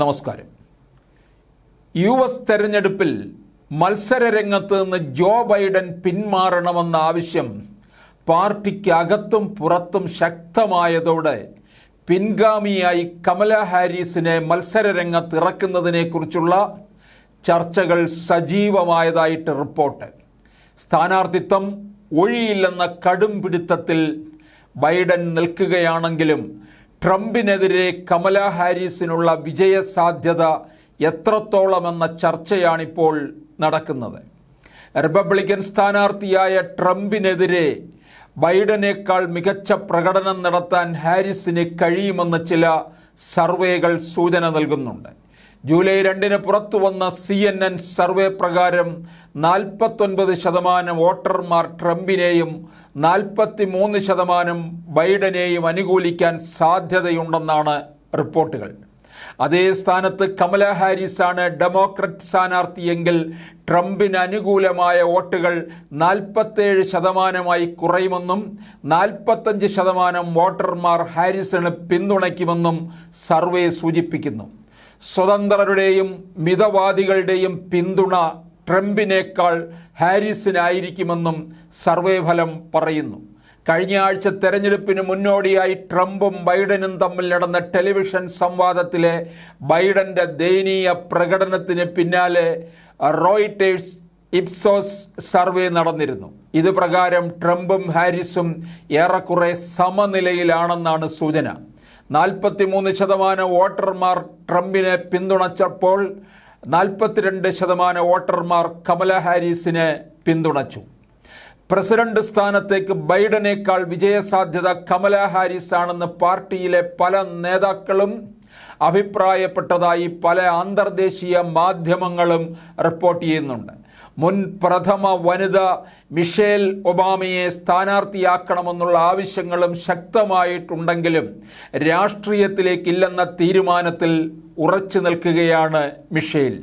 നമസ്കാരം. U S തെരഞ്ഞെടുപ്പിൽ മത്സരരംഗത്ത് നിന്ന് ജോ ബൈഡൻ പിന്മാറണമെന്ന ആവശ്യം പാർട്ടിക്കകത്തും പുറത്തും ശക്തമായതോടെ പിൻഗാമിയായി കമല ഹാരിസിനെ മത്സരരംഗത്ത് ഇറക്കുന്നതിനെക്കുറിച്ചുള്ള ചർച്ചകൾ സജീവമായതായിട്ട് റിപ്പോർട്ട്. സ്ഥാനാർത്ഥിത്വം ഒഴിയില്ലെന്ന കടും പിടുത്തത്തിൽ ബൈഡൻ നിൽക്കുകയാണെങ്കിലും ട്രംപിനെതിരെ കമല ഹാരിസിനുള്ള വിജയ സാധ്യത എത്രത്തോളമെന്ന ചർച്ചയാണിപ്പോൾ നടക്കുന്നത്. റിപ്പബ്ലിക്കൻ സ്ഥാനാർത്ഥിയായ ട്രംപിനെതിരെ ബൈഡനേക്കാൾ മികച്ച പ്രകടനം നടത്താൻ ഹാരിസിന് കഴിയുമെന്ന് ചില സർവേകൾ സൂചന നൽകുന്നുണ്ട്. ജൂലൈ രണ്ടിന് പുറത്തു വന്ന സി എൻ എൻ സർവേ പ്രകാരം നാൽപ്പത്തൊൻപത് ശതമാനം വോട്ടർമാർ ട്രംപിനെയും നാൽപ്പത്തി മൂന്ന് ശതമാനം ബൈഡനെയും അനുകൂലിക്കാൻ സാധ്യതയുണ്ടെന്നാണ് റിപ്പോർട്ടുകൾ. അതേ സ്ഥാനത്ത് കമല ഹാരിസാണ് ഡെമോക്രറ്റ് സ്ഥാനാർത്ഥിയെങ്കിൽ ട്രംപിന് അനുകൂലമായ വോട്ടുകൾ നാൽപ്പത്തേഴ് ശതമാനമായി കുറയുമെന്നും നാൽപ്പത്തഞ്ച് ശതമാനം വോട്ടർമാർ ഹാരിസിന് പിന്തുണയ്ക്കുമെന്നും സർവേ സൂചിപ്പിക്കുന്നു. സ്വതന്ത്രരുടെയും മിതവാദികളുടെയും പിന്തുണ ട്രംപിനേക്കാൾ ഹാരിസിനായിരിക്കുമെന്നും സർവേ ഫലം പറയുന്നു. കഴിഞ്ഞ ആഴ്ച തെരഞ്ഞെടുപ്പിന് മുന്നോടിയായി ട്രംപും ബൈഡനും തമ്മിൽ നടന്ന ടെലിവിഷൻ സംവാദത്തിലെ ബൈഡന്റെ ദയനീയ പ്രകടനത്തിന് പിന്നാലെ റോയിറ്റേഴ്സ് ഇപ്സോസ് സർവേ നടന്നിരുന്നു. ഇത് പ്രകാരം ട്രംപും ഹാരിസും ഏറെക്കുറെ സമനിലയിലാണെന്നാണ് സൂചന. നാൽപ്പത്തിമൂന്ന് ശതമാനം വോട്ടർമാർ ട്രംപിനെ പിന്തുണച്ചപ്പോൾ നാൽപ്പത്തിരണ്ട് ശതമാനം വോട്ടർമാർ കമല ഹാരിസിനെ പിന്തുണച്ചു. പ്രസിഡന്റ് സ്ഥാനത്തേക്ക് ബൈഡനേക്കാൾ വിജയസാധ്യത കമല ഹാരിസ് ആണെന്ന് പാർട്ടിയിലെ പല നേതാക്കളും അഭിപ്രായപ്പെട്ടതായി പല അന്തർദേശീയ മാധ്യമങ്ങളും റിപ്പോർട്ട് ചെയ്യുന്നുണ്ട്. മുൻ പ്രഥമ വനിത മിഷേൽ ഒബാമയെ സ്ഥാനാർത്ഥിയാക്കണമെന്നുള്ള ആവശ്യങ്ങളും ശക്തമായിട്ടുണ്ടെങ്കിലും രാഷ്ട്രീയത്തിലേക്കില്ലെന്ന തീരുമാനത്തിൽ ഉറച്ചു നിൽക്കുകയാണ് മിഷേൽ.